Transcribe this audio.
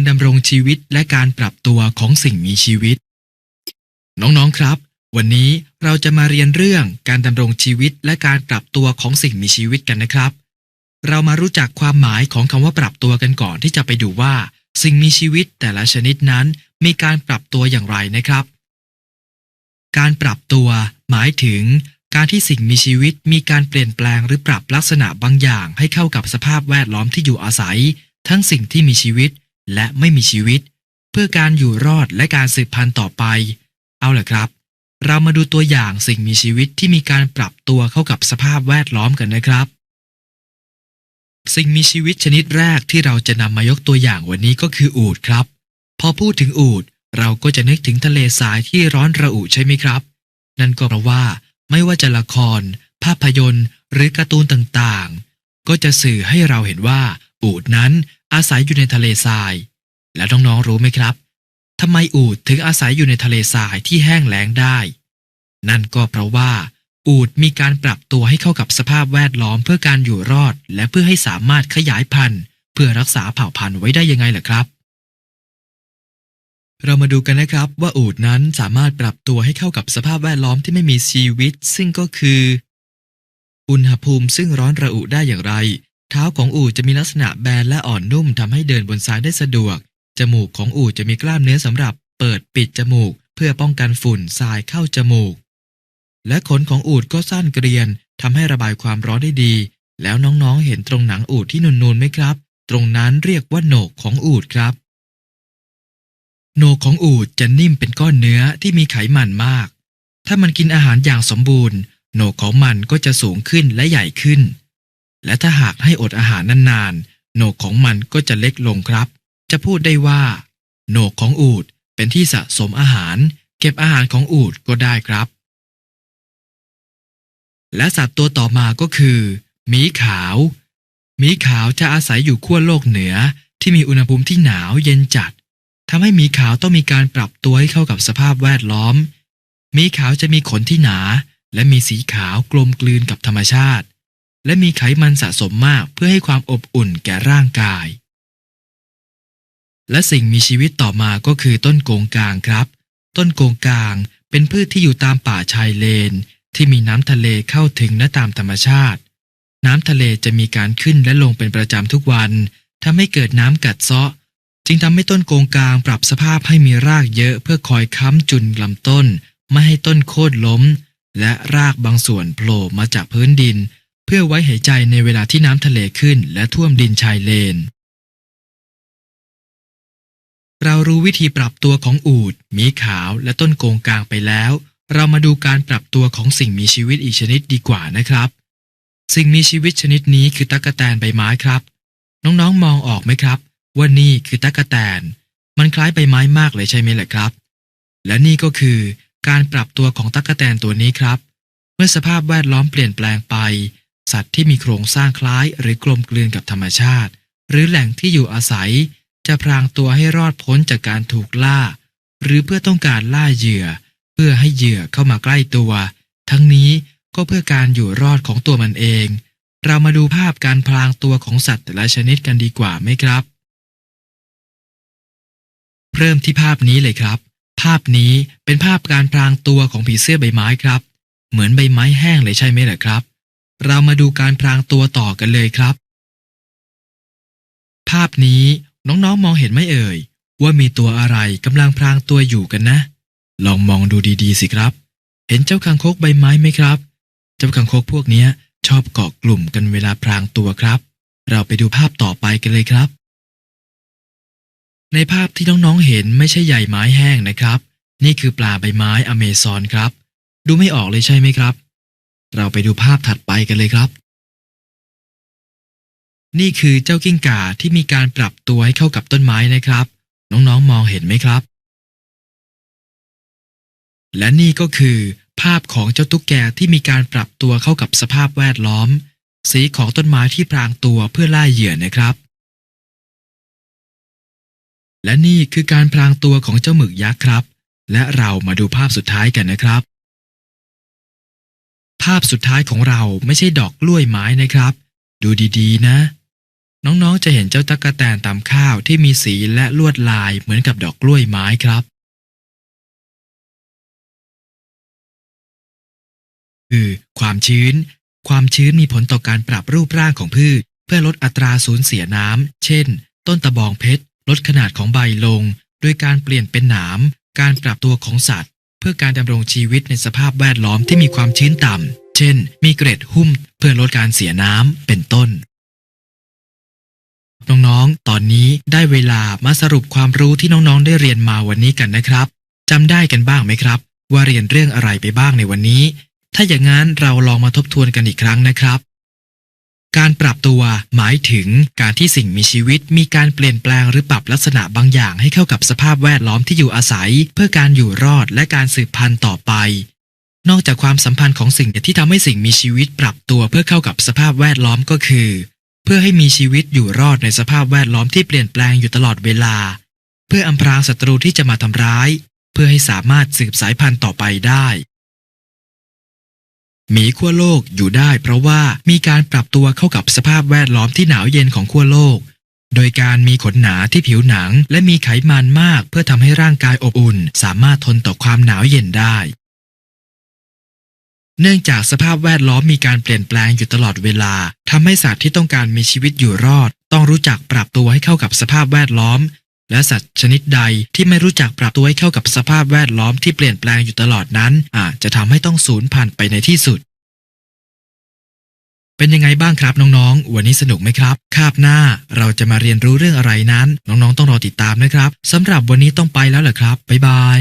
การดำรงชีวิตและการปรับตัวของสิ่งมีชีวิต น้องๆครับ วันนี้เราจะมาเรียนเรื่องการดำรงชีวิตและการปรับตัวของสิ่งมีชีวิตกันนะครับ เรามารู้จักความหมายของคำว่าปรับตัวกันก่อนที่จะไปดูว่า สิ่งมีชีวิตแต่ละชนิดนั้น มีการปรับตัวอย่างไรนะครับ การปรับตัว หมายถึงการที่สิ่งมีชีวิตมีการเปลี่ยนแปลงหรือปรับลักษณะบางอย่างให้เข้ากับสภาพแวดล้อมที่อยู่อาศัย ทั้งสิ่งที่มีชีวิต และไม่มีชีวิต เพื่อการอยู่รอดและการสืบพันธุ์ต่อไป เอาล่ะครับ เรามาดูตัวอย่างสิ่งมีชีวิตที่มีการปรับตัวเข้ากับสภาพแวดล้อมกันนะครับ สิ่งมีชีวิตชนิดแรกที่เราจะนำมายกตัวอย่างวันนี้ก็คืออูฐครับ พอพูดถึงอูฐเราก็จะนึกถึงทะเลทรายที่ร้อนระอุใช่ไหมครับ นั่นก็เพราะว่าไม่ว่าจะละคร ภาพยนตร์ หรือการ์ตูนต่างๆ ก็จะสื่อให้เราเห็นว่าอูฐนั้น อาศัยอยู่ในทะเลทราย แล้วน้องๆรู้ไหมครับทำไมอูฐถึงอาศัยอยู่ในทะเลทรายที่แห้งแล้งได้ นั่นก็เพราะว่า อูฐมีการปรับตัวให้เข้ากับสภาพแวดล้อมเพื่อการอยู่รอด และเพื่อให้สามารถขยายพันธุ์เพื่อรักษาเผ่าพันธุ์ไว้ได้ยังไงล่ะครับ เรามาดูกันนะครับว่าอูฐนั้นสามารถปรับตัวให้เข้ากับสภาพแวดล้อมที่ไม่มีชีวิต ซึ่งก็คือ อุณหภูมิซึ่งร้อนระอุได้อย่างไร เท้าของอูฐจะมีลักษณะแบนและอ่อนนุ่มทำให้เดินบนทรายได้สะดวก จมูกของอูฐจะมีกล้ามเนื้อสำหรับ เปิดปิดจมูก เพื่อป้องกันฝุ่นทรายเข้าจมูก และขนของอูฐก็สั้นเกรียนทำให้ระบายความร้อนได้ดี แล้วน้องๆเห็นตรงหนังอูฐที่นูนๆไหมครับ ตรงนั้นเรียกว่าโหนกของอูฐครับ โหนกของอูฐจะนิ่มเป็นก้อนเนื้อที่มีไขมันมาก ถ้ามันกินอาหารอย่างสมบูรณ์ โหนกของมันก็จะสูงขึ้นและใหญ่ขึ้น และถ้าหากให้อดอาหารนานๆโหนกของมันก็จะเล็กลงครับ จะพูดได้ว่าโหนกของอูฐเป็นที่สะสมอาหาร เก็บอาหารของอูฐก็ได้ครับ และสัตว์ตัวต่อมาก็คือหมีขาวหมีขาวจะอาศัยอยู่ขั้วโลกเหนือที่มีอุณหภูมิที่หนาวเย็นจัดทำให้หมีขาวต้องมีการปรับตัวให้เข้ากับสภาพแวดล้อมหมีขาวจะมีขนที่หนา และมีสีขาวกลมกลืนกับธรรมชาติ และมีไขมันสะสมมากเพื่อให้ความอบอุ่นแก่ร่างกาย และสิ่งมีชีวิตต่อมาก็คือต้นโกงกางครับ ต้นโกงกางเป็นพืชที่อยู่ตามป่าชายเลน ที่มีน้ำทะเลเข้าถึงและตามธรรมชาติ น้ำทะเลจะมีการขึ้นและลงเป็นประจำทุกวันทำให้เกิดน้ำกัดเซาะ จึงทำให้ต้นโกงกางปรับสภาพให้มีรากเยอะเพื่อคอยค้ำจุนลำต้น ไม่ให้ต้นโค่นล้ม และรากบางส่วนโผล่มาจากพื้นดิน พื่อไว้หายใจในเวลาที่น้ำทะเลขึ้น และท่วมดินชายเลน เรารู้วิธีปรับตัวของอูฐหมีขาวและต้นโกงกลางไปแล้ว เรามาดูการปรับตัวของสิ่งมีชีวิตอีกชนิดดีกว่านะครับ สิ่งมีชีวิตชนิดนี้คือตั๊กแตนใบไม้ครับ น้องๆมองออกไหมครับ ว่านี่คือตั๊กแตน มันคล้ายใบไม้มากเลยใช่ไหมล่ะครับ และนี่ก็คือการปรับตัวของตั๊กแตนตัวนี้ครับ เมื่อสภาพแวดล้อมเปลี่ยนแปลงไป สัตว์ที่มีโครงสร้างคล้ายหรือกลมกลืนกับธรรมชาติ หรือแหล่งที่อยู่อาศัย จะพรางตัวให้รอดพ้นจากการถูกล่า หรือเพื่อต้องการล่าเหยื่อ เพื่อให้เหยื่อเข้ามาใกล้ตัว ทั้งนี้ก็เพื่อการอยู่รอดของตัวมันเอง เรามาดูภาพการพรางตัวของสัตว์แต่ละชนิดกันดีกว่าไหมครับ เริ่มที่ภาพนี้เลยครับ ภาพนี้เป็นภาพการพรางตัวของผีเสื้อใบไม้ครับ เหมือนใบไม้แห้งเลยใช่ไหมล่ะครับ เรามาดูการพรางตัวต่อกันเลยครับ ภาพนี้น้องๆมองเห็นไหมเอ่ย ว่ามีตัวอะไรกำลังพรางตัวอยู่กันนะ ลองมองดูดีๆสิครับ เห็นเจ้าคางคกใบไม้ไหมครับ เจ้าคางคกพวกนี้ชอบเกาะกลุ่มกันเวลาพรางตัวครับ เราไปดูภาพต่อไปกันเลยครับ ในภาพที่น้องๆเห็นไม่ใช่ใหญ่ไม้แห้งนะครับ นี่คือปลาใบไม้อเมซอนครับ ดูไม่ออกเลยใช่ไหมครับ เราไปดูภาพถัดไปกันเลยครับ นี่คือเจ้ากิ้งก่าที่มีการปรับตัวให้เข้ากับต้นไม้นะครับ น้องๆมองเห็นไหมครับ และนี่ก็คือ ภาพของเจ้าตุ๊กแกที่มีการปรับตัวเข้ากับสภาพแวดล้อม สีของต้นไม้ที่พรางตัวเพื่อล่าเหยื่อนะครับ และนี่คือการพรางตัวของเจ้าหมึกยักษ์ครับ และเรามาดูภาพสุดท้ายกันนะครับ ภาพสุดท้ายของเราไม่ใช่ดอกกล้วยไม้นะครับ ดูดีๆนะ น้องๆจะเห็นเจ้าตั๊กแตนตามข้าวที่มีสีและลวดลายเหมือนกับดอกกล้วยไม้ครับคือความชื้น ความชื้นมีผลต่อการปรับรูปร่างของพืช เพื่อลดอัตราสูญเสียน้ำ เช่น ต้นตะบองเพชร ลดขนาดของใบลง โดยการเปลี่ยนเป็นหนาม การปรับตัวของสัตว์ เพื่อการดำรงชีวิตในสภาพแวดล้อมที่มีความชื้นต่ำ เช่น มีเกร็ดหุ้มเพื่อลดการเสียน้ำเป็นต้น น้องๆ ตอนนี้ได้เวลามาสรุปความรู้ที่น้องๆ ได้เรียนมาวันนี้กันนะครับจำได้กันบ้างไหมครับ ว่าเรียนเรื่องอะไรไปบ้างในวันนี้ ถ้าอย่างนั้นเราลองมาทบทวนกันอีกครั้งนะครับ การปรับตัวหมายถึงการที่สิ่งมีชีวิตมีการเปลี่ยนแปลงหรือปรับลักษณะบางอย่างให้เข้ากับสภาพแวดล้อมที่อยู่อาศัย เพื่อการอยู่รอดและการสืบพันธุ์ต่อไป นอกจากความสัมพันธ์ของสิ่งที่ทำให้สิ่งมีชีวิตปรับตัวเพื่อเข้ากับสภาพแวดล้อมก็คือ เพื่อให้มีชีวิตอยู่รอดในสภาพแวดล้อมที่เปลี่ยนแปลงอยู่ตลอดเวลา เพื่ออำพรางศัตรูที่จะมาทำร้าย เพื่อให้สามารถสืบสายพันธุ์ต่อไปได้ หมีขั้วโลกอยู่ได้เพราะว่ามีการปรับตัวเข้ากับสภาพแวดล้อมที่หนาวเย็นของขั้วโลก โดยการมีขนหนาที่ผิวหนัง และมีไขมันมากเพื่อทำให้ร่างกายอบอุ่น สามารถทนต่อความหนาวเย็นได้ เนื่องจากสภาพแวดล้อมมีการเปลี่ยนแปลงอยู่ตลอดเวลาทำให้สัตว์ที่ต้องการมีชีวิตอยู่รอด ต้องรู้จักปรับตัวให้เข้ากับสภาพแวดล้อม และสัตว์ชนิดใดที่ไม่รู้จักปรับตัวให้เข้ากับสภาพแวดล้อมที่เปลี่ยนแปลงอยู่ตลอดนั้น อาจจะทำให้ต้องสูญพันธุ์ไปในที่สุด เป็นยังไงบ้างครับน้องๆ วันนี้สนุกไหมครับ คาบหน้าเราจะมาเรียนรู้เรื่องอะไรนั้น น้องๆ ต้องรอติดตามนะครับสำหรับวันนี้ต้องไปแล้วเหรอครับ บ๊ายบาย